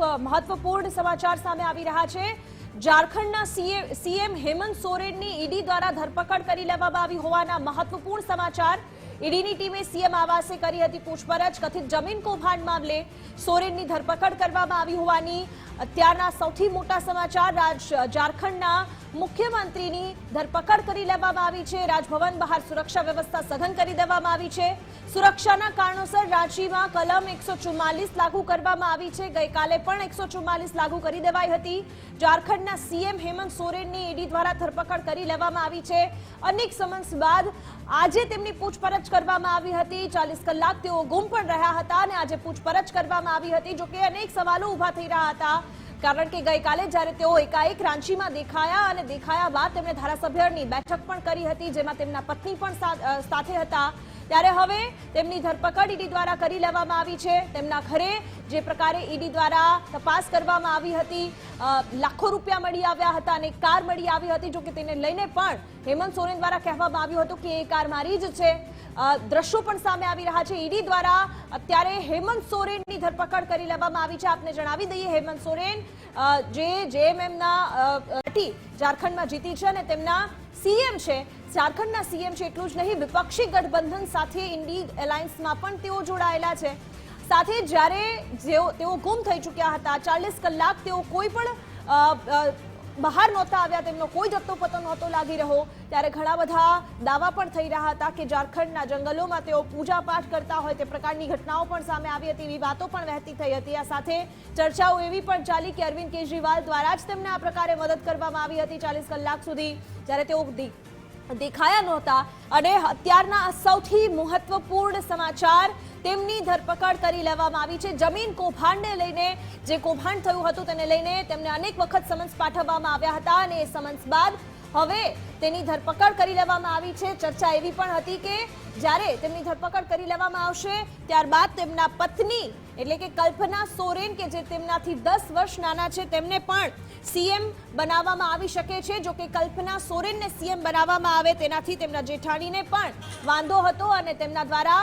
મહત્વપૂર્ણ સમાચાર સામે આવી રહ્યા છે. ઝારખંડના સીએમ હેમંત સોરેનની ઈડી દ્વારા ધરપકડ કરી લેવામાં આવી હોવાના મહત્વપૂર્ણ સમાચાર ઈડીની ટીમે સીએમ આવાસે કરી હતી પૂછપરછ. કથિત જમીન કૌભાંડ મામલે સોરેનની ધરપકડ કરવામાં આવી હોવાની અત્યારના સૌથી મોટા સમાચાર. રાજ, ઝારખંડના મુખ્યમંત્રીની ધરપકડ કરી લેવામાં આવી છે. રાજભવન બહાર સુરક્ષા વ્યવસ્થા સઘન કરી દેવામાં આવી છે. સુરક્ષાના કારણોસર રાંચીમાં કલમ એકસો લાગુ કરવામાં આવી છે. ગઈકાલે પણ એકસો લાગુ કરી દેવાઈ હતી. ઝારખંડના સીએમ હેમંત સોરેનની ઈડી દ્વારા ધરપકડ કરી લેવામાં આવી છે. અનેક સમન્સ બાદ આજે તેમની પૂછપરછ કરવામાં આવી હતી. ચાલીસ કલાક તેઓ ગુમ પણ રહ્યા હતા અને આજે પૂછપરછ કરવામાં આવી હતી. જોકે અનેક સવાલો ઊભા થઈ રહ્યા હતા. કારણ કે ગઈકાલે જ્યારે તેઓ એકાએક રાંચીમાં દેખાયા અને દેખાયા બાદ તેમણે ધારાસભ્યની બેઠક પણ કરી હતી, જેમાં તેમના પત્ની પણ સાથે હતા. ત્યારે હવે તેમની ધરપકડ ઈડી દ્વારા કરી લેવામાં આવી છે. તેમના ઘરે જે પ્રકારે ઈડી દ્વારા તપાસ કરવામાં આવી હતી લાખો રૂપિયા મળી આવ્યા હતા અને કાર મળી આવી હતી જો કે તેને લઈને પણ હેમંત સોરેન દ્વારા કહેવામાં આવ્યું હતું કે એ કાર મારી જ છે. દ્રશ્યો પણ સામે આવી રહ્યા છે. ઈડી દ્વારા અત્યારે હેમંત સોરેનની ધરપકડ કરી લેવામાં આવી છે. આપને જણાવી દઈએ, હેમંત સોરેન જે જેએમએમના ઝારખંડમાં જીતી છે અને તેમના સીએમ છે. ઝારખંડના સીએમ છે એટલું જ નહીં, વિપક્ષી ગઠબંધન સાથે ઇન્ડી એલાયન્સમાં પણ તેઓ જોડાયેલા છે. સાથે જ્યારે તેઓ ગુમ થઈ ચૂક્યા હતા, ચાલીસ કલાક તેઓ કોઈ પણ બહાર નહોતા આવ્યા, તેમનો કોઈ જથ્થો પતો નહોતો લાગી રહ્યો, ત્યારે ઘણા બધા દાવા પણ થઈ રહ્યા હતા કે ઝારખંડના જંગલોમાં તેઓ પૂજા પાઠ કરતા હોય તે પ્રકારની ઘટનાઓ પણ સામે આવી હતી, એવી વાતો પણ વહેતી થઈ હતી. આ સાથે ચર્ચાઓ એવી પણ ચાલી કે અરવિંદ કેજરીવાલ દ્વારા જ તેમને આ પ્રકારે મદદ કરવામાં આવી હતી. ચાલીસ કલાક સુધી જ્યારે તેઓ દેખાયા નહોતા અને અત્યારના સૌથી મહત્વપૂર્ણ સમાચાર તેમની ધરપકડ કરી લેવામાં આવી છે. જમીન કૌભાંડને લઈને જે કૌભાંડ થયું હતું તેને લઈને તેમને અનેક વખત સમન્સ પાઠવવામાં આવ્યા હતા અને એ સમન્સ બાદ હવે તેની ધરપકડ કરી લેવામાં આવી છે. ચર્ચા એવી પણ હતી કે જ્યારે તેમની ધરપકડ કરી લેવામાં આવશે, ત્યારબાદ તેમના પત્ની એટલે કે કલ્પના સોરેન કે જે તેમનાથી દસ વર્ષ નાના છે, તેમને પણ સીએમ બનાવવામાં આવી શકે છે. જો કે કલ્પના સોરેનને સીએમ બનાવવામાં આવે તેનાથી તેમના જેઠાણીને પણ વાંધો હતો અને તેમના દ્વારા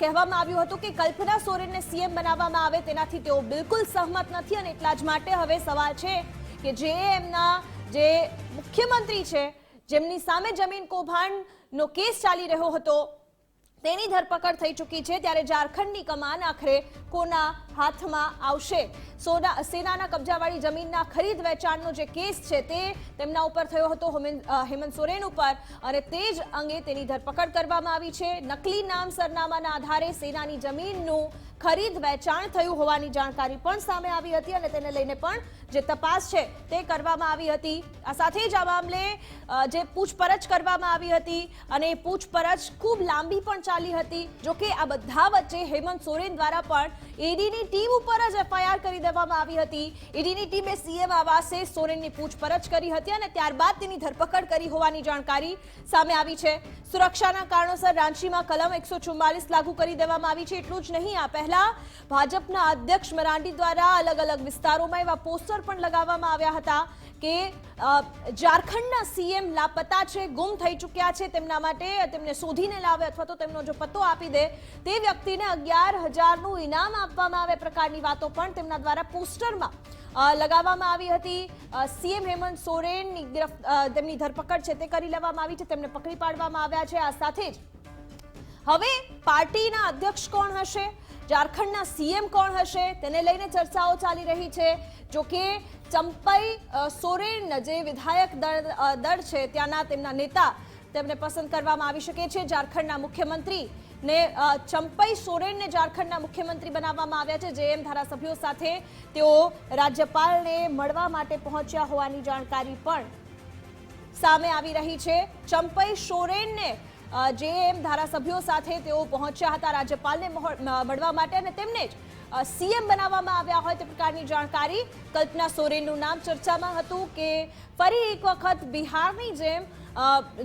કહેવામાં આવ્યું હતું કે કલ્પના સોરેનને સીએમ બનાવવામાં આવે તેનાથી તેઓ બિલકુલ સહમત નથી અને એટલા જ માટે હવે સવાલ છે કે જે એમના જે મુખ્યમંત્રી છે, જેમની સામે જમીન કૌભાંડનો કેસ ચાલી રહ્યો હતો તેની ધરપકડ થઈ ચૂકી છે ત્યારે ઝારખંડની કમાન આખરે કોના હાથમાં આવશે. સોના સેનાના કબજાવાળી જમીનના ખરીદ વેચાણનો જે કેસ છે તે તેમના ઉપર થયો હતો હેમંત સોરેન ઉપર અને તે જ અંગે તેની ધરપકડ કરવામાં આવી છે. નકલી નામ સરનામાના આધારે સેનાની જમીનનું ખરીદ વેચાણ થયું હોવાની જાણકારી પણ સામે આવી હતી અને તેને લઈને પણ જે તપાસ છે તે કરવામાં આવી હતી. આ સાથે જ આ મામલે જે પૂછપરછ કરવામાં આવી હતી અને પૂછપરછ ખૂબ લાંબી પણ ચાલી હતી. જોકે આ બધા વચ્ચે હેમંત સોરેન દ્વારા પણ ઈડીની ટીમ ઉપર જ એફઆઈઆર કરી દેવામાં આવી હતી. ઈડીની ટીમે સીએમ આવાસે સોરેનની પૂછપરછ કરી હતી અને ત્યારબાદ તેની ધરપકડ કરી હોવાની જાણકારી સામે આવી છે. સુરક્ષાના કારણોસર રાંચીમાં કલમ એકસો લાગુ કરી દેવામાં આવી છે. એટલું જ નહીં, આ પહેલા ભાજપના અધ્યક્ષ મરાંડી દ્વારા અલગ અલગ વિસ્તારોમાં એવા પોસ્ટર પણ લગાવવામાં આવ્યા હતા. કે ઝારખંડના સીએમ લાપતા છે, ગુમ થઈ ચૂક્યા છે તેમના માટે, તેમને શોધીને લાવે અથવા તો તેમનો જો પત્તો આપી દે, તે વ્યક્તિને અગિયાર હજારનું ઇનામ આપવામાં આવે પ્રકારની વાતો પણ તેમના દ્વારા પોસ્ટરમાં લગાવવામાં આવી હતી. સીએમ હેમંત સોરેનની ગિરફ- તેમની ધરપકડ છે તે કરી લેવામાં આવી છે, તેમને પકડી પાડવામાં આવ્યા છે. આ સાથે જ હવે પાર્ટીના અધ્યક્ષ કોણ હશે? ઝારખંડના સીએમ કોણ હશે? તેને લઈને ચર્ચાઓ ચાલી રહી છે. જો કે ચંપઈ સોરેન જે વિધાયક દળ દળ છે, ત્યાંના તેમના નેતા તેમને પસંદ કરવામાં આવી શકે છે. ઝારખંડના મુખ્યમંત્રી ને ચંપઈ સોરેનને ઝારખંડના મુખ્યમંત્રી બનાવવામાં આવ્યા છે. જેએમ ધારાસભ્યો સાથે તેઓ રાજ્યપાલને મળવા માટે પહોંચ્યા હોવાની જાણકારી પણ સામે આવી રહી છે. ચંપઈ સોરેનને જેએમ ધારાસભ્યો સાથે તેઓ પહોંચ્યા હતા રાજ્યપાલને મળવા માટે અને તેમને જ સીએમ બનાવવામાં આવ્યા હોય તે પ્રકારની જાણકારી કલ્પના સોરેનનું નામ ચર્ચામાં હતું કે ફરી એક વખત બિહારની જેમ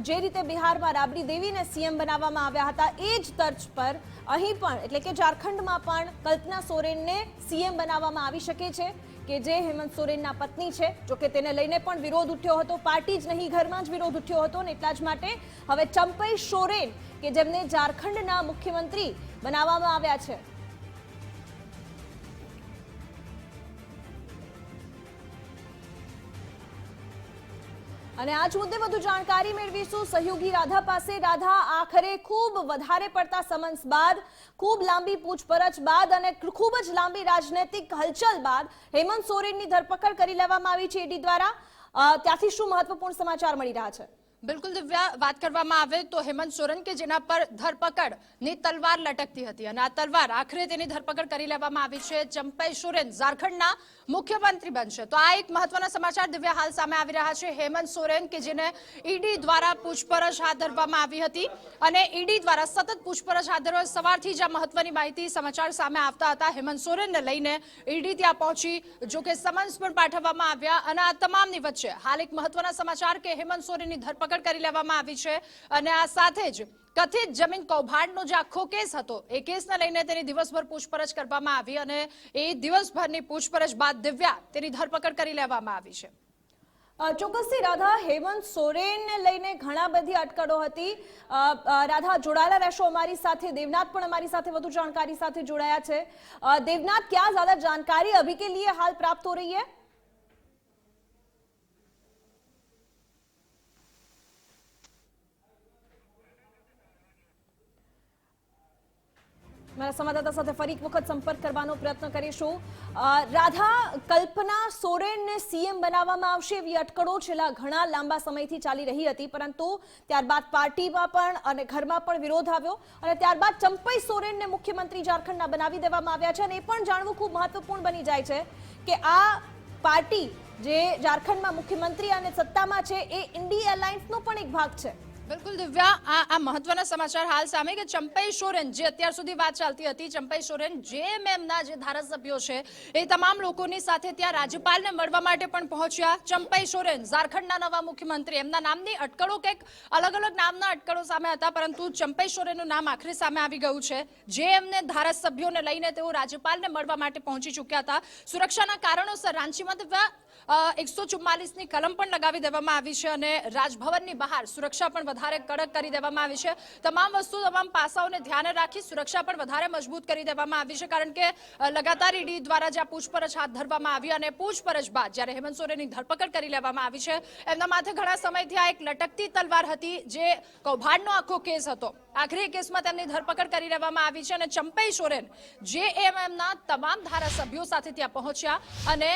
જે રીતે બિહારમાં રાબડી દેવીને સીએમ બનાવવામાં આવ્યા હતા, એ જ તર્જ પર અહીં પણ, એટલે કે ઝારખંડમાં પણ કલ્પના સોરેનને સીએમ બનાવવામાં આવી શકે છે કે જે હેમંત સોરેનના પત્ની છે, જો કે તેને લઈને પણ વિરોધ ઉઠ્યો હતો, પાર્ટી જ નહીં, ઘરમાં જ વિરોધ ઉઠ્યો હતો ને એટલા જ માટે હવે ચંપઈ સોરેન, કે જેમને ઝારખંડના મુખ્યમંત્રી બનાવવામાં આવ્યા છે અને આ જ મુદ્દે વધુ જાણકારી મેળવીશું. સહયોગી રાધા પાસે. રાધા, આખરે ખૂબ વધારે પડતા સમન્સ બાદ, ખૂબ લાંબી પૂછપરછ બાદ અને ખૂબ જ લાંબી રાજનૈતિક હલચલ બાદ હેમંત સોરેનની ધરપકડ કરી લેવામાં આવી છે ઈડી દ્વારા. ત્યાંથી શું મહત્વપૂર્ણ સમાચાર મળી રહ્યા છે? બિલકુલ દિવ્યા, વાત કરવામાં આવે તો હેમંત સોરેન કે જેના પર ધરપકડની તલવાર લટકતી હતી. અને આ તલવાર આખરે તેની ધરપકડ કરી લેવામાં આવી છે. ચંપઈ સોરેન ઝારખંડના મુખ્યમંત્રી બનશે. તો આ એક મહત્વના સમાચાર દિવ્યા હાલ સામે આવી રહ્યા છે. હેમંત સોરેન કે જેને ઈડી દ્વારા પૂછપરછ હાથ ધરવામાં આવી હતી અને ઈડી દ્વારા સતત પૂછપરછ હાથ ધરવા સવારથી જ આ મહત્વની માહિતી સમાચાર સામે આવતા હતા. હેમંત સોરેનને લઈને ઈડી ત્યાં પહોંચી, જોકે સમન્સ પણ પાઠવવામાં આવ્યા અને આ તમામની વચ્ચે હાલ એક મહત્વના સમાચાર કે હેમંત સોરેનની ધરપકડ ધરપકડ કરી લેવામાં આવી છે. અને આ સાથે જ કથિત જમીન કૌભાંડનો જે આખો કેસ હતો, એ કેસને લઈને તેની દિવસભર પૂછપરછ કરવામાં આવી અને એ દિવસભરની પૂછપરછ બાદ દિવ્યા તેની ધરપકડ કરી લેવામાં આવી છે. ચોક્કસથી રાધા, હેમંત સોરેનને લઈને ઘણા બધી અટકળો હતી. રાધા, જોડાયેલા રહેશો અમારી સાથે, દેવનાથ પણ અમારી સાથે વધુ જાણકારી સાથે જોડાયા છે. દેવનાથ, ક્યાં જ્યાદા જાણકારી? અભી કે લીએ હાલ પ્રાપ્ત હો રહી હૈ? મારા સંવાદદાતા સાથે ફરી એક વખત સંપર્ક કરવાનો પ્રયત્ન કરીશું. રાધા, કલ્પના સોરેનને સીએમ બનાવવામાં આવશે એવી અટકળો છેલ્લા ઘણા લાંબા સમયથી ચાલી રહી હતી, પરંતુ ત્યારબાદ પાર્ટીમાં પણ અને ઘરમાં પણ વિરોધ આવ્યો અને ત્યારબાદ ચંપઈ સોરેનને મુખ્યમંત્રી ઝારખંડના બનાવી દેવામાં આવ્યા છે અને એ પણ જાણવું ખૂબ મહત્વપૂર્ણ બની જાય છે કે આ પાર્ટી જે ઝારખંડમાં મુખ્યમંત્રી અને સત્તામાં છે, એ ઇન્ડિયા એલાયન્સનો પણ એક ભાગ છે. બિલકુલ દિવ્યા, આ આ મહત્વના સમાચાર હાલ સામે કે ચંપઈ સોરેન, જે અત્યાર સુધી વાત ચાલતી હતી, ચંપઈ સોરેન જેએમએમના જે ધારાસભ્યો છે, એ તમામ લોકોની સાથે ત્યાં રાજ્યપાલને મળવા માટે પણ પહોંચ્યા. ચંપઈ સોરેન, ઝારખંડના નવા મુખ્યમંત્રી. એમના નામની અટકળો કંઈક અલગ અલગ નામના અટકળો સામે હતા, પરંતુ ચંપઈ સોરેનનું નામ આખરે સામે આવી ગયું છે. જે એમને ધારાસભ્યોને લઈને તેઓ રાજ્યપાલને મળવા માટે પહોંચી ચૂક્યા હતા. સુરક્ષાના કારણોસર રાંચીમાં દિવ્યા એકસો ચુમ્માલીસની કલમ પણ લગાવી દેવામાં આવી છે અને રાજભવનની બહાર સુરક્ષા પણ વધારે કડક કરી દેવામાં આવી છે. તમામ વસ્તુ, તમામ પાસાઓને ધ્યાને રાખી સુરક્ષા પણ વધારે મજબૂત કરી દેવામાં આવી છે, કારણ કે લગાતાર ઈડી દ્વારા જ્યાં પૂછપરછ હાથ ધરવામાં આવી અને પૂછપરછ બાદ જ્યારે હેમંત સોરેનની ધરપકડ કરી લેવામાં આવી છે, એમના માથે ઘણા સમયથી આ એક લટકતી તલવાર હતી જે કૌભાંડનો આખો કેસ હતો. આખરી કેસમાં તેમની ધરપકડ કરી લેવામાં આવી છે અને ચંપઈ સોરેન, જે એમના તમામ ધારાસભ્યો સાથે ત્યાં પહોંચ્યા અને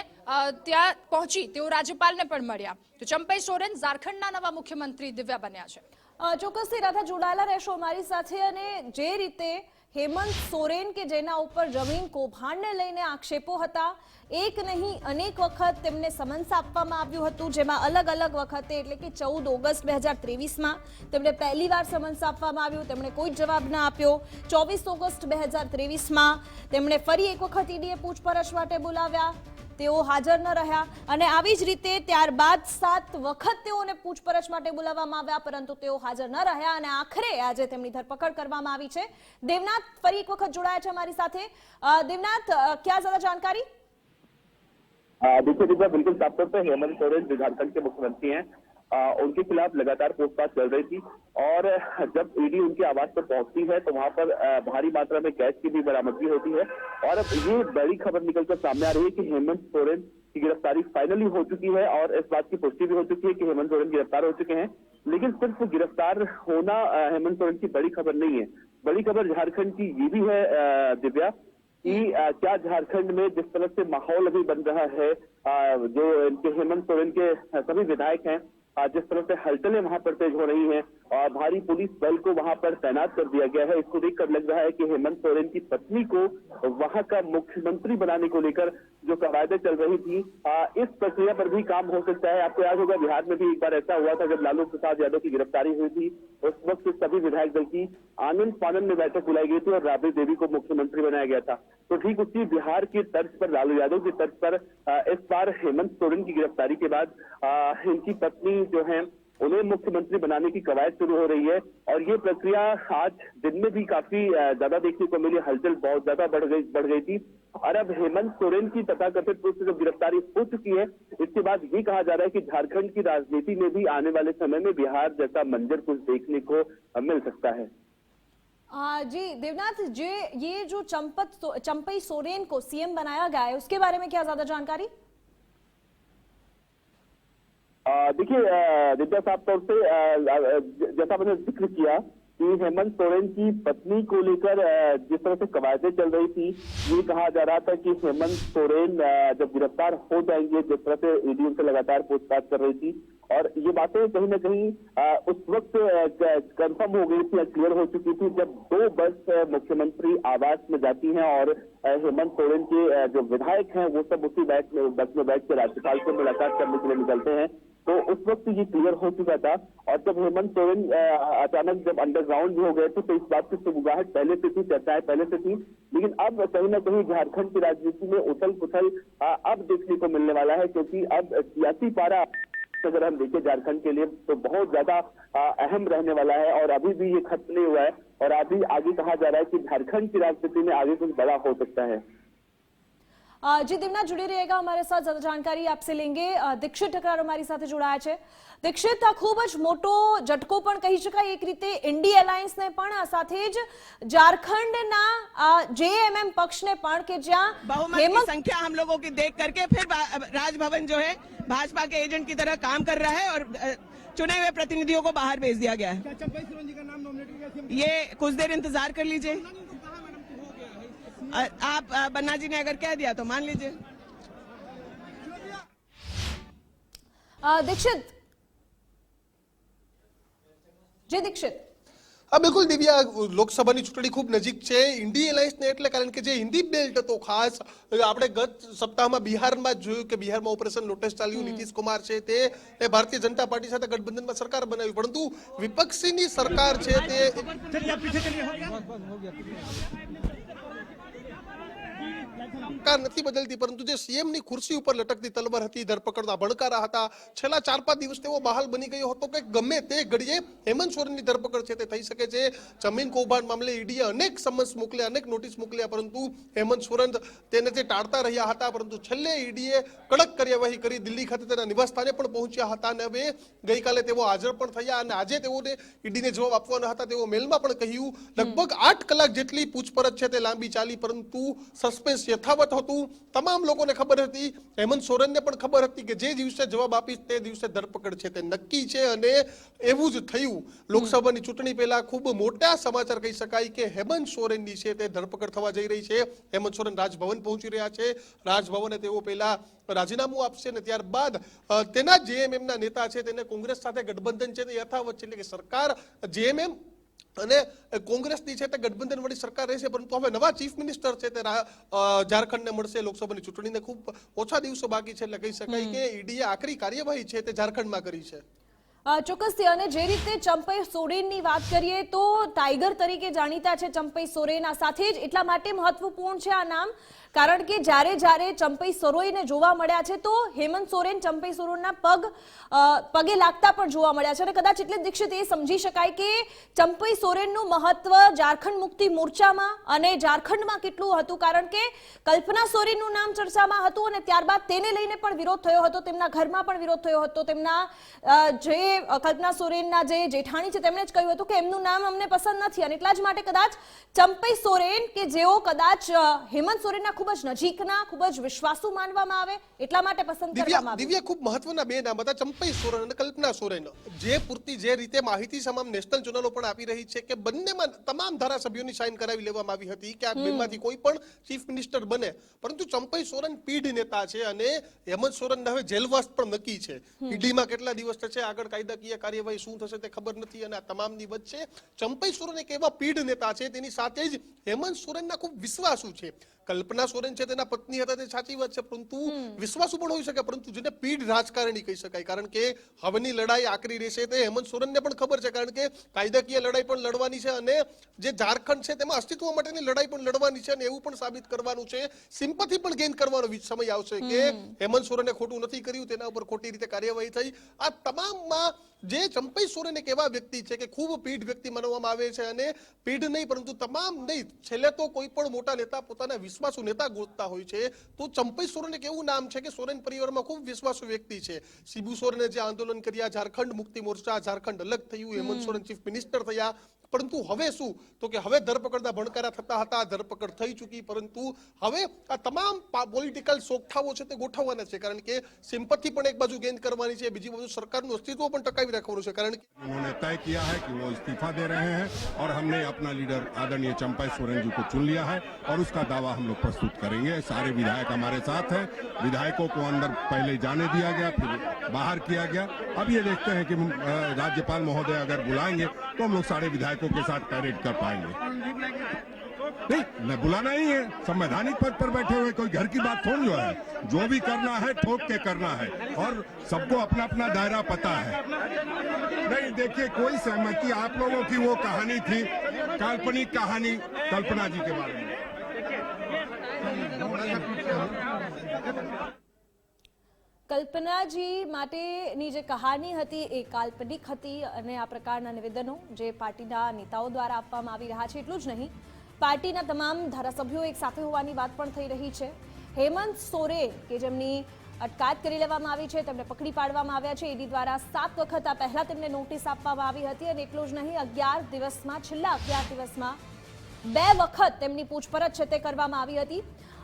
ત્યાં પહોંચી તેઓ રાજ્યપાલને પણ મળ્યા. તો ચંપઈ સોરેન ઝારખંડના નવા મુખ્યમંત્રી દિવ્યા બન્યા છે. ચોક્કસથી રાધા, જોડાયેલા રહેશો અમારી સાથે અને જે રીતે હેમંત સોરેન કે જેના ઉપર જમીન કૌભાંડને લઈને આક્ષેપો હતા, એક નહીં, અનેક વખત તેમને સમન્સ આપવામાં આવ્યું હતું, જેમાં અલગ અલગ વખતે, એટલે કે ચૌદ ઓગસ્ટ બે હજાર ત્રેવીસમાં તેમને પહેલીવાર સમન્સ આપવામાં આવ્યું, તેમણે કોઈ જવાબ ના આપ્યો. ચોવીસ ઓગસ્ટ બે હજાર ત્રેવીસમાં, તેમણે ફરી એક વખત ઈડીએ પૂછપરછ માટે બોલાવ્યા. તેઓ હાજર ન રહ્યા અને આવી જ રીતે ત્યારબાદ સાત વખત તેઓને પૂછપરછ માટે બોલાવવામાં આવ્યા પરંતુ તેઓ હાજર ન રહ્યા અને આખરે આજે તેમની ધરપકડ કરવામાં આવી છે દેવનાથ ફરી એક વખત જોડાયા છે અમારી સાથે અ, દેવનાથ અ, क्या ज्यादा जानकारी आ, देखिए दीपा बिल्कुल साफ तौर पर हेमंत सोरेन जो झारखंड के मुख्यमंत्री हैं आ, उनके खिलाफ लगातार पूछताछ चल रही थी और जब ईडी उनके आवास पर पहुँचती है तो वहाँ पर भारी मात्रा में कैश की भी बरामदगी होती है और अब ये बड़ी खबर निकलकर सामने आ रही है कि हेमंत सोरेन की गिरफ्तारी फाइनली हो चुकी है और इस बात की पुष्टि भी हो चुकी है कि हेमंत सोरेन गिरफ़्तार हो चुके हैं। लेकिन सिर्फ़ गिरफ़्तार होना हेमंत सोरेन की बड़ी खबर नहीं है। बड़ी खबर झारखंड की ये भी है दिव्या, कि क्या झारखंड में जिस तरह से माहौल अभी बन रहा है जो इनके, हेमंत सोरेन के सभी विधायक हैं जिस तरह से हलचलें वहां पर तेज हो रही हैं और भारी पुलिस बल को वहाँ पर तैनात कर दिया गया है। इसको देखकर लग रहा है कि हेमंत सोरेन की पत्नी को वहाँ का मुख्यमंत्री बनाने को लेकर जो कवायदे चल रही थी आ, इस प्रक्रिया पर भी काम हो सकता है। आपको याद होगा बिहार में भी एक बार ऐसा हुआ था जब लालू प्रसाद यादव की गिरफ्तारी हुई थी। उस वक्त सभी विधायक दल की आनंद फानंद में बैठक बुलाई गई थी और राबड़ी देवी को मुख्यमंत्री बनाया गया था। तो ठीक उसी बिहार की तर्ज पर लालू यादव की तर्ज पर इस बार हेमंत सोरेन की गिरफ्तारी के बाद इनकी पत्नी जो है उन्हें मुख्यमंत्री बनाने की कवायद शुरू हो रही है और ये प्रक्रिया आज दिन में भी काफ़ी ज़्यादा देखने को मिली हलचल बहुत ज़्यादा बढ़ गई बढ़ गई थी। और अब हेमंत सोरेन की तथाकथित रूप से जब गिरफ्तारी हो चुकी है इसके बाद ये कहा जा रहा है कि झारखंड की राजनीति में भी आने वाले समय में बिहार जैसा मंजर कुछ देखने को मिल सकता है। आ, जी देवनाथ जे ये जो चंपत चंपई सोरेन को सीएम बनाया गया है उसके बारे में क्या ज़्यादा जानकारी? देखिए दिव्या साफ़ तौर से जैसा मैंने ज़िक्र किया कि हेमंत सोरेन की पत्नी को लेकर जिस तरह से कवायदें चल रही थी, ये कहा जा रहा था कि हेमंत सोरेन जब गिरफ़्तार हो जाएँगे, जिस तरह से ईडी उनसे लगातार पूछताछ कर रही थी, और ये बातें कहीं ना कहीं उस वक्त कंफर्म हो गई थी या क्लियर हो चुकी थी जब दो बस मुख्यमंत्री आवास में जाती हैं और हेमंत सोरेन के जो विधायक हैं, वो सब उसी बैठ बस में बैठ के राज्यपाल से मुलाकात करने के लिए निकलते हैं। तो उस वक्त ये क्लियर हो चुका था और जब हेमंत सोरेन अचानक जब अंडरग्राउंड हो गए थे तो इस बात की सुगुगाहट पहले से थी, चर्चाएँ पहले से थी, लेकिन अब कहीं ना कहीं झारखंड की राजनीति में उथल पुथल अब देखने को मिलने वाला है, क्योंकि अब सियासी पारा अगर हम देखें झारखंड के लिए तो बहुत ज़्यादा अहम रहने वाला है और अभी भी ये खत्म नहीं हुआ है और अभी आगे कहा जा रहा है कि झारखंड की राजनीति में आगे कुछ बड़ा हो सकता है। અ, જી દિમના जुड़ी रहेगा हमारे साथ ज्यादा जानकारी आपसे लेंगे અ, દીક્ષિત ઠકરાર અમારી સાથે જોડાયા છે દીક્ષિત આ ખૂબ જ મોટો ઝટકો પણ કહી શકાય એક રીતે ઇન્ડી એલાયન્સને પણ આ સાથે જ ઝારખંડના જેએમએમ પક્ષને પણ કે જ્યાં बहुमत की હેમંત संख्या हम लोगों की देख करके फिर बा- राजभवन जो है भाजपा के एजेंट की तरह काम कर रहा है और अ, चुने हुए प्रतिनिधियों को बाहर भेज दिया गया है ये कुछ देर इंतजार कर लीजिए अ, आप अ, बन्ना जी ने अगर कह दिया तो मान लीजिए અ, દીક્ષિત જી દીક્ષિત હા બિલકુલ દિવ્યા લોકસભાની ચૂંટણી ખૂબ નજીક છે ઇન્ડી એલાયન્સને એટલે કારણ કે જે હિન્દી બેલ્ટ હતો ખાસ આપણે ગત સપ્તાહમાં બિહારમાં જ જોયું કે બિહારમાં ઓપરેશન લોટસ ચાલ્યું નીતિશ કુમાર છે તે એ ભારતીય જનતા પાર્ટી સાથે ગઠબંધનમાં સરકાર બનાવી પરંતુ વિપક્ષીની સરકાર છે તે સરકાર નથી બદલતી, પરંતુ જે સીએમની ખુરશી ઉપર લટકતી તલવાર હતી, ધરપકડના ભડકારા હતા, છેલ્લા ચાર પાંચ દિવસ તેવો બહાલ બની ગયો હતો કે ગમે તે ઘડીએ હેમંત સોરેનની ધરપકડ છે તે થઈ શકે છે. જમીન કૌભાંડ મામલે ઈડીએ અનેક સમન્સ મોકલ્યા, અનેક નોટિસ મોકલ્યા, પરંતુ હેમંત સોરેન તેને જે ટાળતા રહ્યા હતા, પરંતુ છેલ્લે ઈડીએ કડક કાર્યવાહી કરી, દિલ્હી ખાતે તેના નિવાસસ્થાને પણ પહોંચ્યા હતા અને હવે ગઈકાલે તેઓ હાજર પણ થયા અને આજે તેઓને ઈડીને જવાબ આપવાના હતા. તેઓ મેલમાં પણ કહ્યું, લગભગ આઠ કલાક જેટલી પૂછપરછ છે તે લાંબી ચાલી, પરંતુ સસ્પેન્સ યથાવત હતું. તમામ લોકોને ખબર હતી. હેમંત સોરેનને પણ ખબર હતી કે જે દિવસે જવાબ આપીશ તે દિવસે ધરપકડ છે તે નક્કી છે અને એવું જ થયું. લોકસભાની ચૂંટણી પહેલા ખૂબ મોટા સમાચાર કહી શકાય કે હેમંત સોરેનની છે તે ધરપકડ થવા જઈ રહી છે. હેમંત સોરેન રાજભવન પહોંચી રહ્યા છે. રાજભવને તેઓ પહેલા રાજીનામું આપશે ને ત્યારબાદ તેના જેએમએમના નેતા છે તેને કોંગ્રેસ સાથે ગઠબંધન છે તે યથાવત છે. એટલે કે સરકાર જેએમએમ અને કોંગ્રેસની છે તે ગઠબંધન વાળી સરકાર રહેશે પરંતુ હવે નવા ચીફ મિનિસ્ટર છે તે ઝારખંડને મળશે લોકસભાની ચૂંટણીને ખૂબ ઓછા દિવસો બાકી છે એટલે કહી શકાય કે ઈડીએ આખરી કાર્યવાહી છે તે ઝારખંડમાં કરી છે. ચોક્કસથી અને જે રીતે ચંપઈ સોરેનની વાત કરીએ તો ટાઈગર તરીકે જાણીતા છે ચંપઈ સોરેન. આ સાથે જ એટલા માટે મહત્વપૂર્ણ છે આ નામ. કારણ કે જ્યારે જ્યારે ચંપઈ સોરેનને જોવા મળ્યા છે, તો હેમંત સોરેન ચંપઈ સોરેનના પગ પગે લાગતા પણ જોવા મળ્યા છે. અને કદાચ એટલે દીક્ષિત એ સમજી શકાય કે ચંપઈ સોરેનનું મહત્વ ઝારખંડ મુક્તિ મોરચામાં અને ઝારખંડમાં કેટલું હતું. કારણ કે કલ્પના સોરેનનું નામ ચર્ચામાં હતું અને ત્યારબાદ તેને લઈને પણ વિરોધ થયો હતો. તેમના ઘરમાં પણ વિરોધ થયો હતો. તેમના જે કલ્પના સોરેનના જે જેઠાણી છે, તેમણે જ કહ્યું હતું કે એમનું નામ અમને પસંદ નથી. અને એટલા જ માટે કદાચ ચંપઈ સોરેન કે જેઓ કદાચ હેમંત સોરેનના ખૂબ જ નજીકના ખૂબ જ વિશ્વાસુ માનવામાં આવે એટલા માટે પસંદ કરવામાં આવે દિવ્યા ખૂબ મહત્વના બે નામ હતા ચંપઈ સોરેન અને કલ્પના સોરેન. જે પૂરતી જે રીતે માહિતી તમામ નેશનલ ચેનલો પણ આપી રહી છે કે બંનેમાં તમામ ધારાસભ્યોની સાઇન કરાવી લેવામાં આવી હતી કે આ બેમાંથી કોઈ પણ ચીફ મિનિસ્ટર બને. પરંતુ ચંપઈ સોરેન પીઢ નેતા છે અને હેમંત સોરેન હવે જેલવાસ પણ નક્કી છે. ઈડીમાં કેટલા દિવસ થશે આગળ કાયદાકીય કાર્યવાહી શું થશે તે ખબર નથી અને આ તમામની વચ્ચે ચંપઈ સોરેન એક એવા પીઢ નેતા છે તેની સાથે જ હેમંત સોરેનના ખૂબ વિશ્વાસુ છે. કલ્પના સોરેન છે તેના પત્ની હતા તે સાચી વાત છે પરંતુ વિશ્વાસુ પણ હોઈ શકે પરંતુ જેને પીઢ રાજકારણી કહી શકાય કારણ કે હવેની લડાઈ આકરી રહેશે તે હેમંત સોરેનને પણ ખબર છે કારણ કે કાયદાકીય લડાઈ પણ લડવાની છે અને જે ઝારખંડ છે તેમાં અસ્તિત્વ માટેની લડાઈ પણ લડવાની છે અને એવું પણ સાબિત કરવાનું છે. સિમ્પથી પણ ગેઇન કરવાનો સમય આવશે કે હેમંત સોરેને ખોટું નથી કર્યું તેના ઉપર ખોટી રીતે કાર્યવાહી થઈ. આ તમામમાં જે ચંપઈ સોરેન એક એવા વ્યક્તિ છે કે ખૂબ પીઢ વ્યક્તિ માનવામાં આવે છે અને પીઢ નહીં પરંતુ તમામ નહીં છેલ્લે તો કોઈ પણ મોટા નેતા પોતાના વિશ્વાસુ નેતા ગોતતા હોય છે તો ચંપઈ સોરેન એક એવું નામ છે કે સોરેન પરિવારમાં ખૂબ વિશ્વાસુ વ્યક્તિ છે? શિબુ સોરેને જે આંદોલન કર્યા ઝારખંડ મુક્તિ મોરચા ઝારખંડ અલગ થયું હેમંત સોરેન ચીફ મિનિસ્ટર થયા પરંતુ હવે શું તો કે હવે ધરપકડના ભણકારા થતા હતા ધરપકડ થઈ ચૂકી પરંતુ હવે આ તમામ પોલિટિકલ સોગઠાઓ છે તે ગોઠવવાના છે કારણ કે સિમ્પથી પણ એક બાજુ ગેઇન કરવાની છે બીજી બાજુ સરકારનું અસ્તિત્વ પણ ટકાવી રાખવાનું છે કારણ કે उन्होंने तय किया है कि वो इस्तीफा दे रहे हैं और हमने अपना लीडर आदरणीय चंपा सोरेन जी को चुन लिया है और उसका दावा हम लोग प्रस्तुत करेंगे सारे विधायक हमारे साथ हैं विधायकों को अंदर पहले जाने दिया गया फिर बाहर किया गया अब ये देखते हैं कि अ, राज्यपाल महोदय अगर बुलाएंगे तो हम लोग सारे विधायकों के साथ पैरेड कर पाएँगे। नहीं, न बुलाना ही है। संवैधानिक पद पर बैठे हुए कोई घर की बात थोड़ी है जो भी करना है, ठोक के करना है। और सबको अपना अपना दायरा पता है। नहीं, देखिए, कोई सहमति। आप लोगों की वो कहानी थी, काल्पनिक कहानी, कल्पना जी के बारे में। કલ્પનાજી માટેની જે કહાની હતી એ કાલ્પનિક હતી અને આ પ્રકારના નિવેદનો જે પાર્ટીના નેતાઓ દ્વારા આપવામાં આવી રહ્યા છે એટલું જ નહીં, પાર્ટીના તમામ ધારાસભ્યો એક સાથે હોવાની વાત પણ થઈ રહી છે. હેમંત સોરેન કે જેમની અટકાયત કરી લેવામાં આવી છે, તેમને પકડી પાડવામાં આવ્યા છે, ઈડી દ્વારા સાત વખત આ પહેલા તેમને નોટિસ આપવામાં આવી હતી અને એટલું જ નહીં, અગિયાર દિવસમાં, છેલ્લા અગિયાર દિવસમાં બે વખત તેમની પૂછપરછ છે તે કરવામાં આવી હતી.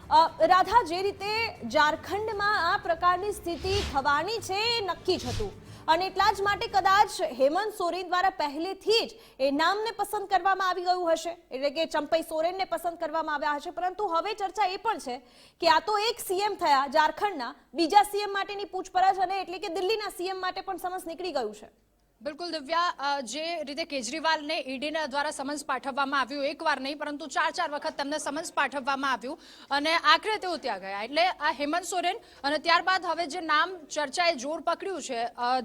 રાધા, જે રીતે ઝારખંડમાં આ પ્રકારની સ્થિતિ થવાની છે એ નક્કી જ હતું. અને એટલા જ માટે કદાચ હેમંત સોરેન દ્વારા પહેલેથી જ એ નામને પસંદ કરવામાં આવી ગયું હશે. એટલે કે ચંપઈ સોરેનને પસંદ કરવામાં આવ્યા હશે. પરંતુ હવે ચર્ચા એ પણ છે કે આ તો એક સીએમ થયા ઝારખંડના, બીજા સીએમ માટેની પૂછપરછ અને એટલે કે દિલ્હીના સીએમ માટે પણ સમસ નીકળી ગયું છે. બિલકુલ દિવ્યા જે રીતે કેજરીવાલને ઈડીના દ્વારા સમન્સ પાઠવવામાં આવ્યું એકવાર નહીં, પરંતુ ચાર ચાર વખત તેમને સમન્સ પાઠવવામાં આવ્યું અને આખરે તેઓ ત્યાં ગયા. એટલે આ હેમંત સોરેન અને ત્યારબાદ હવે જે નામ ચર્ચાએ જોર પકડ્યું છે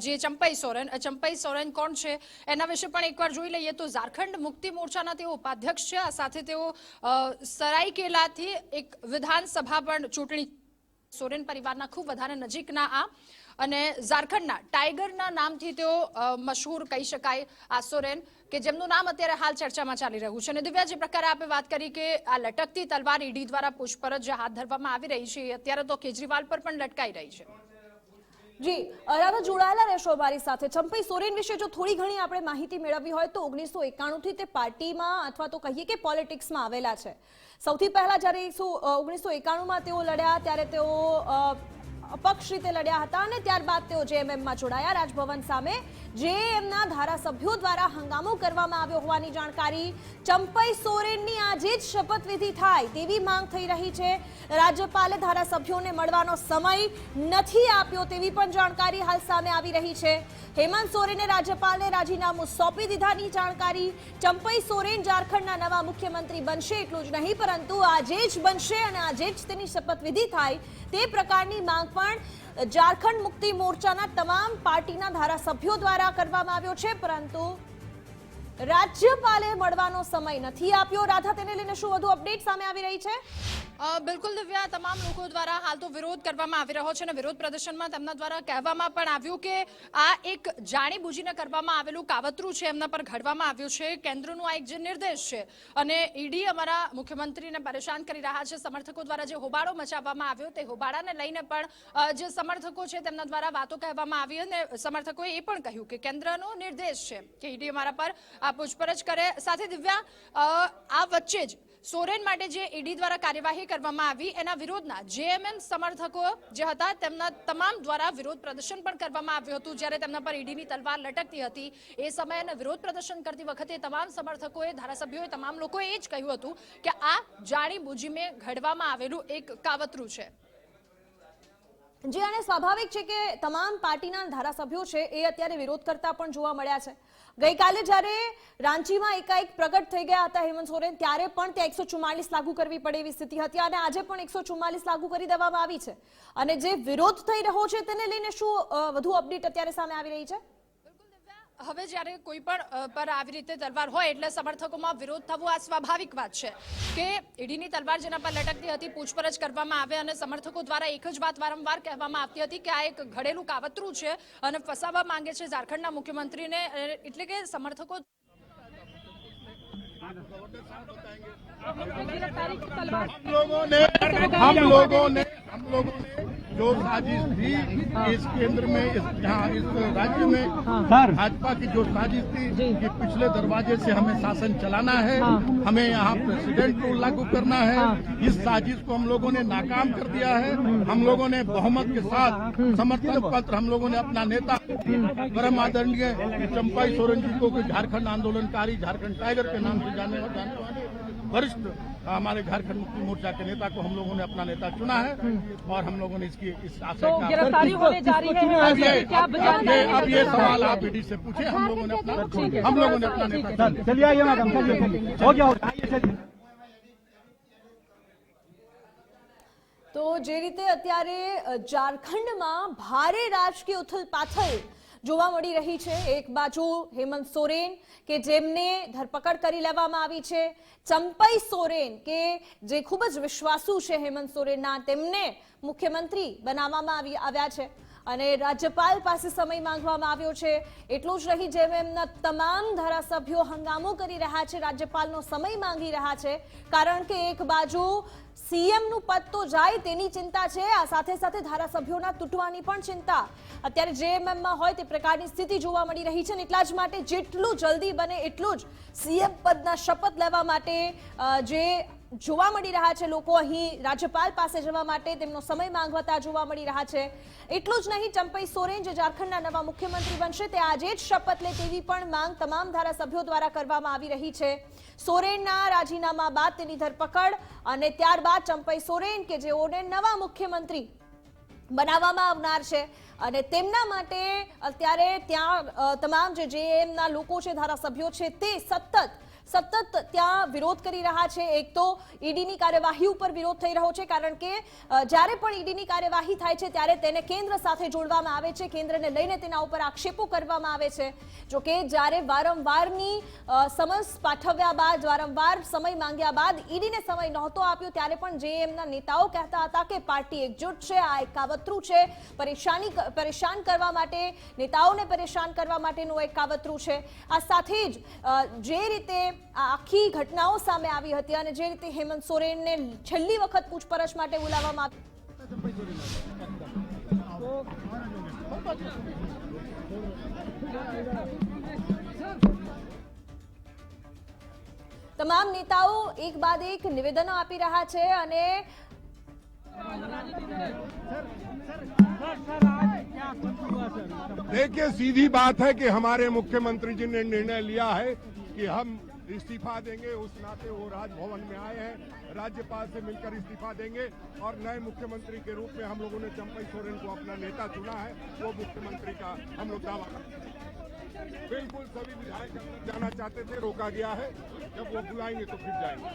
જે ચંપાઈ સોરેન ચંપાઈ સોરેન કોણ છે, એના વિશે પણ એકવાર જોઈ લઈએ તો ઝારખંડ મુક્તિ મોરચાના તેઓ ઉપાધ્યક્ષ છે સાથે તેઓ સરાઈકેલાથી એક વિધાનસભા પણ ચૂંટણી, સોરેન પરિવારના ખૂબ વધારે નજીકના આ અને ઝારખંડના ટાઈગરના નામથી તેઓ મશહૂર કહી શકાય આ સોરેન કે જેમનું નામ અત્યારે હાલ ચર્ચામાં ચાલી રહ્યું છે. અને દિવ્યા, જે પ્રકારે આપણે વાત કરી કે આ લટકતી તલવાર ઈડી દ્વારા પૂછપરછ હાથ ધરવામાં આવી રહી છે અત્યારે તો કેજરીવાલ પર પણ લટકાઈ રહી છે. જી રાધા જોડાયેલા રહેશો અમારી સાથે. ચંપઈ, સોરેન વિશે જો થોડી ઘણી આપણે માહિતી મેળવવી હોય તો ઓગણીસો એકાણુંથી તે પાર્ટીમાં અથવા તો કહીએ કે પોલિટિક્સમાં આવેલા છે. સૌથી પહેલા જ્યારે ઓગણીસો એકાણુંમાં તેઓ લડ્યા, ત્યારે તેઓ અપક્ષ રીતે લડ્યા હતા અને ત્યારબાદ તેઓ જેએમએમમાં જોડાયા. રાજભવન સામે જેએમના ધારાસભ્યો દ્વારા હંગામો કરવામાં આવ્યો હોવાની જાણકારી. ચંપઈ સોરેનની આજે જ શપથવિધિ થાય તેવી માંગ થઈ રહી છે. રાજ્યપાલે ધારાસભ્યોને મળવાનો સમય નથી આપ્યો તેવી પણ જાણકારી હાલ સામે આવી રહી છે. હેમંત સોરેને રાજ્યપાલને રાજીનામું સોંપી દીધાની જાણકારી. ચંપઈ સોરેન ઝારખંડના નવા મુખ્યમંત્રી બનશે એટલું જ નહીં, પરંતુ આજે જ બનશે અને આજે જ તેની શપથવિધિ થાય તે પ્રકારની માંગ પણ ઝારખંડ મુક્તિ મોરચાના તમામ પાર્ટીના ધારાસભ્યો દ્વારા કરવામાં આવ્યો છે પરંતુ રાજ્યપાલે મળવાનો સમય નથી આપ્યો. રાધા, તેને લઈને શું વધુ અપડેટ સામે આવી રહી છે? બિલકુલ દિવ્યા, તમામ લોકો દ્વારા હાલ તો વિરોધ કરવામાં આવી રહ્યો છે અને વિરોધ પ્રદર્શનમાં તેમના દ્વારા કહેવામાં પણ આવ્યું કે આ એક જાણીબૂજીને કરવામાં આવેલું કાવતરું છે, એમના પર ઘડવામાં આવ્યું છે, કેન્દ્રનું આ એક જે નિર્દેશ છે. અને ઈડી અમારા મુખ્યમંત્રીને પરેશાન કરી રહ્યા છે, સમર્થકો દ્વારા જે હોબાળો મચાવવામાં આવ્યો તે હોબાળાને લઈને પણ જે સમર્થકો છે તેમના દ્વારા વાતો કહેવામાં આવી અને સમર્થકોએ એ પણ કહ્યું કે કેન્દ્રનો નિર્દેશ છે કે ઈડી અમારા પર આ પૂછપરછ કરે. સાથે દિવ્યા આ વચ્ચે જ સોરેન માટે જે ઈડી દ્વારા કાર્યવાહી કરવામાં આવી, એના વિરોધના જેએમએમ સમર્થકો જે હતા, તેમના તમામ દ્વારા વિરોધ પ્રદર્શન પણ કરવામાં આવ્યું હતું. જ્યારે તેમના પર ઈડીની તલવાર લટકતી હતી, એ સમયે વિરોધ પ્રદર્શન કરતી વખતે તમામ સમર્થકોએ, ધારાસભ્યોએ, તમામ લોકોએ એ જ કહ્યું હતું કે આ જાણી બૂજી મેં ઘડવામાં આવેલું એક કાવતરું છે. જે, અને સ્વાભાવિક છે કે તમામ પાર્ટીના ધારાસભ્યો છે, એ અત્યારે વિરોધ કરતા પણ જોવા મળ્યા છે. ગઈકાલે જ્યારે રાંચીમાં એકાએક પ્રગટ થઈ ગયા હતા હેમંત સોરેન, ત્યારે પણ ત્યાં એકસો ચુમ્માલીસ લાગુ કરવી પડે એવી સ્થિતિ હતી અને આજે પણ એકસો ચુમ્માલીસ લાગુ કરી દેવામાં આવી છે. અને જે વિરોધ થઈ રહ્યો છે, તેને લઈને શું વધુ અપડેટ અત્યારે સામે આવી રહી છે? હવે જ્યારે કોઈ પણ અ, પર આવી રીતે તલવાર હોય એટલે સમર્થકોમાં વિરોધ થવો આ સ્વાભાવિક વાત છે કે ઈડીની તલવાર જેના પર લટકતી હતી પૂછપરછ કરવામાં આવે અને સમર્થકો દ્વારા એક જ વાત વારંવાર કહેવામાં આવતી હતી કે આ એક ઘડેલું કાવતરું છે અને ફસાવવા માંગે છે ઝારખંડના મુખ્યમંત્રીને અ, એટલે કે સમર્થકો हम लोगों ने हम लोगों ने हम लोगों ने जो साजिश थी इस केंद्र में इस यहाँ इस राज्य में भाजपा की जो साजिश थी कि पिछले दरवाजे से हमें शासन चलाना है हमें यहाँ प्रेसिडेंट रूल लागू करना है इस साजिश को हम लोगों ने नाकाम कर दिया है। हम लोगों ने बहुमत के साथ समर्थन पत्र हम लोगों ने अपना नेता परम आदरणीय चंपाई सोरेन जी को झारखंड आंदोलनकारी झारखंड टाइगर के नाम से जाने जाने। वाले वरिष्ठ हमारे झारखंड मुक्ति मोर्चा के नेता को हम लोगों ने अपना नेता चुना है और हम लोगों ने इसकी इस आशय तो का गिरफ्तारी होने जा रही है अब ये क्या अब ये अब ये सवाल आप ईडी से पूछे हम लोगों ने अपना हम लोगों ने अपना नेता चुना है। चलिए आइए मैडम चलिए चलिए हो गया हो गया आइए चलिए તો જે રીતે અત્યારે અ, ઝારખંડમાં ભારે રાજકીય ઉથલપાથલ જોવા મળી રહી છે. એક બાજુ હેમંત સોરેન કે જેમને ધરપકડ કરી લેવામાં આવી છે. ચંપઈ સોરેન કે જે ખૂબ જ વિશ્વાસુ છે હેમંત સોરેનના, તેમને મુખ્યમંત્રી બનાવવામાં આવી આવ્યા છે. અને રાજ્યપાલ પાસે સમય માંગવામાં આવ્યો છે. એટલું જ રહી જેમ એમના તમામ ધારાસભ્યો હંગામો કરી રહ્યા છે, રાજ્યપાલનો સમય માંગી રહ્યા છે. કારણ કે એક બાજુ સીએમનું પદ તો જાય તેની ચિંતા છે, આ સાથે સાથે ધારાસભ્યોના તૂટવાની પણ ચિંતા. અત્યારે જેએમએમમાં હોય તે પ્રકારની સ્થિતિ જોવા મળી રહી છે એટલા જ માટે જેટલું જલ્દી બને એટલું જ સીએમ પદના શપથ લેવા માટે જે જોવા મળી રહ્યા છે. લોકો અહીં રાજ્યપાલ પાસે જવા માટે તેમનો સમય માંગવતા જોવા મળી રહ્યા છે. એટલું જ નહીં, ચંપઈ સોરેન જે ઝારખંડના નવા મુખ્યમંત્રી બનશે, તે આજે જ શપથ લે તેવી પણ માંગ તમામ ધારાસભ્યો દ્વારા કરવામાં આવી રહી છે. સોરેનના રાજીનામા બાદ તેની ધરપકડ અને ત્યારબાદ ચંપઈ સોરેન કે જેઓને નવા મુખ્યમંત્રી બનાવવામાં આવનાર છે. અને તેમના માટે અત્યારે ત્યાં તમામ જે જેએમના લોકો છે, ધારાસભ્યો છે, તે સતત સતત ત્યાં વિરોધ કરી રહ્યા છે. એક તો ઈડીની કાર્યવાહી ઉપર વિરોધ થઈ રહ્યો છે, કારણ કે જ્યારે પણ ઈડીની કાર્યવાહી થાય છે, ત્યારે તેને કેન્દ્ર સાથે જોડવામાં આવે છે. કેન્દ્રને લઈને તેના ઉપર આક્ષેપો કરવામાં આવે છે. જો કે જ્યારે વારંવારની સમન્સ પાઠવ્યા બાદ, વારંવાર સમય માંગ્યા બાદ ઈડીને સમય નહોતો આપ્યો, ત્યારે પણ જે એમના નેતાઓ કહેતા હતા કે પાર્ટી એકજૂટ છે, આ એક કાવતરું છે. પરેશાની પરેશાન કરવા માટે નેતાઓને પરેશાન કરવા માટેનું એક કાવતરું છે આ સાથે જ જે રીતે આખી ઘટનાઓ સામે આવી હતી અને જે રીતે હેમંત સોરેનને છેલ્લી વખત પૂછપરછ માટે બોલાવવામાં આવી તમામ નેતાઓ એક બાદ એક નિવેદનો આપી રહ્યા છે અને देखिए, सीधी बात है कि हमारे मुख्यमंत्री जी ने निर्णय लिया है कि हम इस्तीफा देंगे, उस नाते वो राजभवन में आए हैं, राज्यपाल से मिलकर इस्तीफा देंगे और नए मुख्यमंत्री के रूप में हम लोगों ने चंपई सोरेन को अपना नेता चुना है, वो मुख्यमंत्री का हम लोग दावा करते बिल्कुल सभी विधायक जाना चाहते थे, रोका गया है, जब वो बुलाएँगे तो फिर जाएँगे।